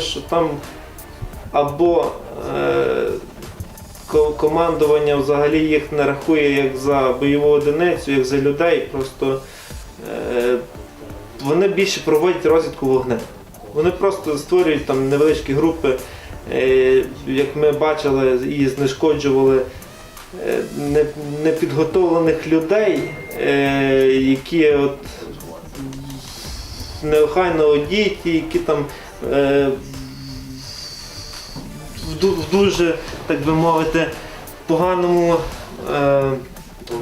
що там або е, командування взагалі їх не рахує як за бойову одиницю, як за людей. Просто е, вони більше проводять розвідку вогнем. Вони просто створюють там невеличкі групи, е, як ми бачили і знешкоджували е, непідготовлених людей, е, які от неохайно одіті, які там в, дуже, так би мовити, поганому, е,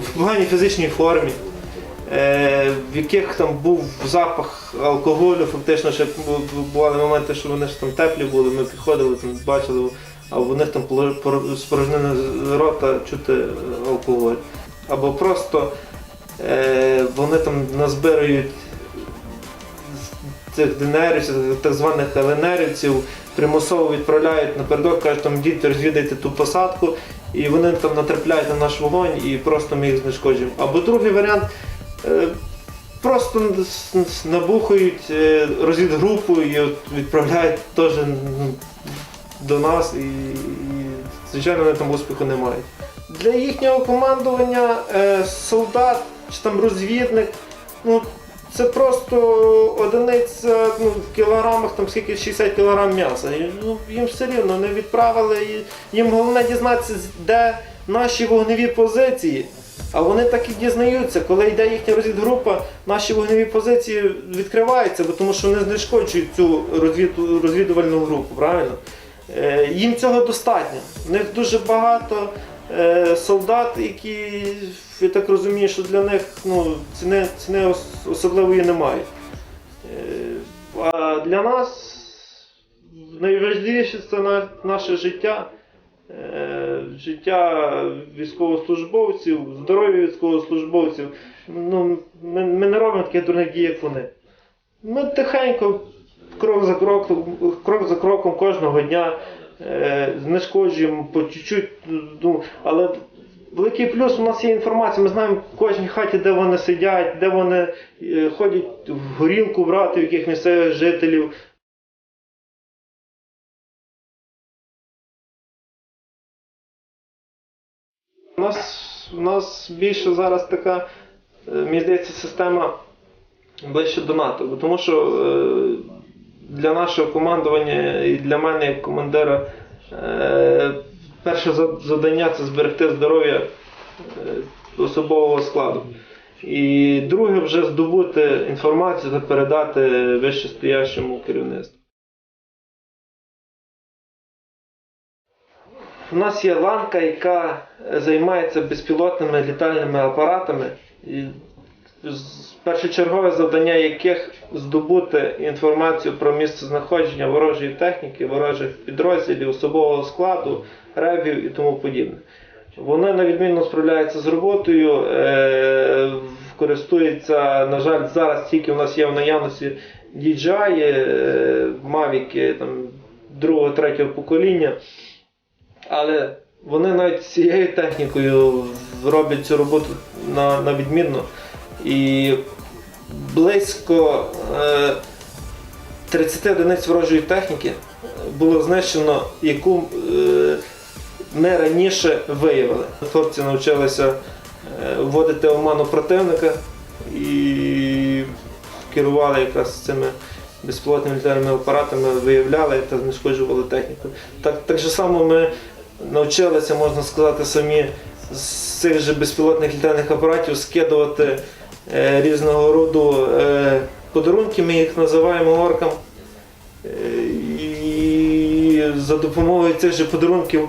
в поганій фізичній формі, е, в яких там був запах алкоголю, фактично ще бували моменти, що вони ж там теплі були, ми підходили, там, бачили, а в них там з рота чути е, алкоголь. Або просто е, вони там назбирають цих ДНРівців, так званих ЛНРівців, примусово відправляють напередок, кажуть, там діти розвідайте ту посадку, і вони там натрапляють на наш вогонь і просто ми їх знешкоджуємо. Або другий варіант. е, Просто набухають е, розвідгрупу і відправляють теж до нас, і, і звичайно вони там успіху не мають. Для їхнього командування е, солдат чи там розвідник, ну це просто одиниця ну, в кілограмах, там скільки 60 кілограм м'яса. І, ну, їм все рівно не відправили. І їм головне дізнатися, де наші вогневі позиції. А вони так і дізнаються, коли йде їхня розвідгрупа, наші вогневі позиції відкриваються, бо тому що вони знешкоджують цю розвід- розвідувальну групу, правильно? Е, їм цього достатньо. В них дуже багато солдат, які, я так розумію, що для них ну, ціни, ціни особливої немає. Е, а для нас найважливіше це наше життя. Е, Життя військовослужбовців, здоров'я військовослужбовців. Ну, ми, ми не робимо таких дурних дій, як вони. Ми тихенько, крок за кроком, крок за кроком кожного дня е, знешкоджуємо по чуть-чуть. Ну, але великий плюс у нас є інформація. Ми знаємо в кожній хаті, де вони сидять, де вони е, ходять в горілку брати, в яких місцевих жителів. У нас, у нас більше зараз така, е, мені здається, система ближче до НАТО, тому що е, для нашого командування і для мене як командира е, перше за- завдання це зберегти здоров'я е, особового складу. І друге вже здобути інформацію та передати вищестоящому керівництву. У нас є ланка, яка е, займається безпілотними літальними апаратами. Першочергове завдання яких здобути інформацію про місце знаходження ворожої техніки, ворожих підрозділів, особового складу, ревів і тому подібне. Вони на відмінно справляються з роботою, е, користуються, на жаль, зараз тільки у нас є в наявності DJI, е, Mavic там, другого, третього покоління. Але вони навіть цією технікою роблять цю роботу на, на відмінно. І близько е, 30 одиниць ворожої техніки було знищено, яку е, ми раніше виявили. Хлопці навчилися е, вводити оману противника і керували якраз цими безпілотними літальними апаратами, виявляли та знешкоджували техніку. Так, так же само ми навчилися, можна сказати, самі з цих же безпілотних літальних апаратів скидувати е, різного роду е, подарунки, ми їх називаємо оркам. Е, І за допомогою цих же подарунків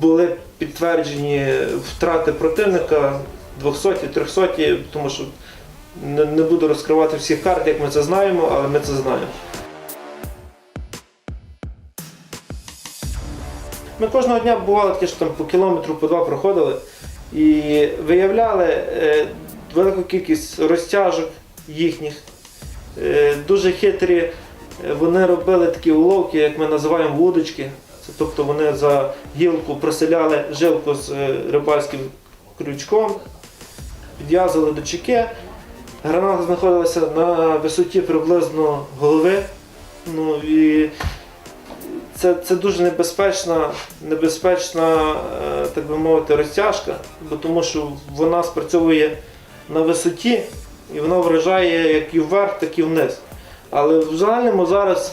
були підтверджені втрати противника 200-300, тому що не, буду розкривати всіх карт, як ми це знаємо, але ми це знаємо. Ми кожного дня бувало таке, що там по кілометру, по два проходили і виявляли е, велику кількість розтяжок їхніх. Е, дуже хитрі е, вони робили такі уловки, як ми називаємо вудочки. Тобто вони за гілку проселяли жилку з е, рибальським крючком, підв'язували до чеки. Граната знаходилася на висоті приблизно голови Ну і це, це дуже небезпечна, небезпечна, так би мовити, розтяжка, бо тому що вона спрацьовує на висоті і вона вражає як і вверх, так і вниз. Але в загальному зараз,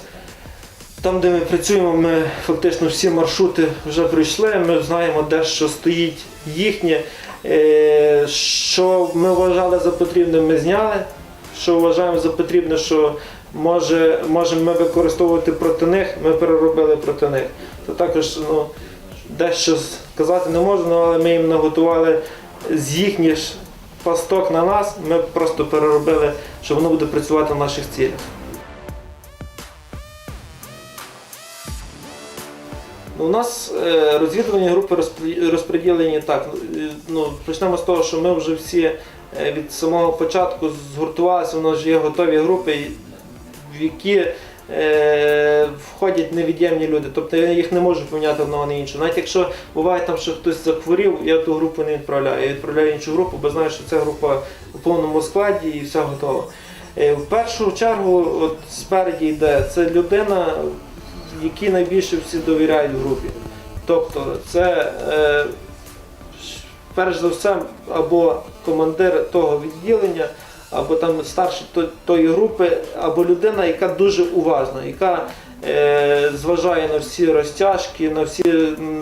там, де ми працюємо, ми фактично всі маршрути вже пройшли, ми знаємо, де що стоїть їхнє. Е, Що ми вважали за потрібне, ми зняли. Що вважаємо за потрібне, що може, можемо ми використовувати проти них, ми переробили проти них. То також ну, дещо сказати не можу, ну, але ми їм наготували з їхніх пасток на нас, ми просто переробили, що воно буде працювати в наших цілях. Ну, У нас е, розвідувальні групи розподілені так. е, Ну, почнемо з того, що ми вже всі е, від самого початку згуртувалися, у нас вже є готові групи, в які входять невід'ємні люди. Тобто я їх не можу поміняти одного на іншого. Навіть якщо буває там, що хтось захворів, я ту групу не відправляю. Я відправляю іншу групу, бо знаю, що ця група у повному складі і все готово. Е, В першу чергу, от спереді йде, це людина, якій найбільше всі довіряють групі. Тобто це е, перш за все або командир того відділення, або там старший тої групи, або людина, яка дуже уважна, яка е, зважає на всі розтяжки, на, всі,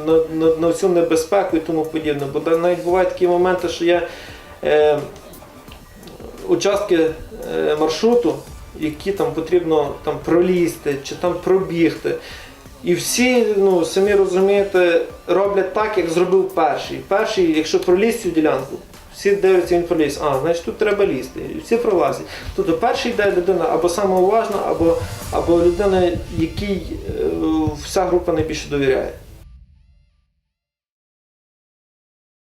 на, на, на всю небезпеку і тому подібне. Бо навіть бувають такі моменти, що є е, участки е, маршруту, які там потрібно там, пролізти чи там пробігти. І всі, ну, самі розумієте, роблять так, як зробив перший. Перший, якщо проліз цю ділянку, всі дивляться, він поліз, А, значить тут треба лізти. І всі пролазять. Тобто перший йде людина або самоуважна, або, або людина, якій е, вся група найбільше довіряє.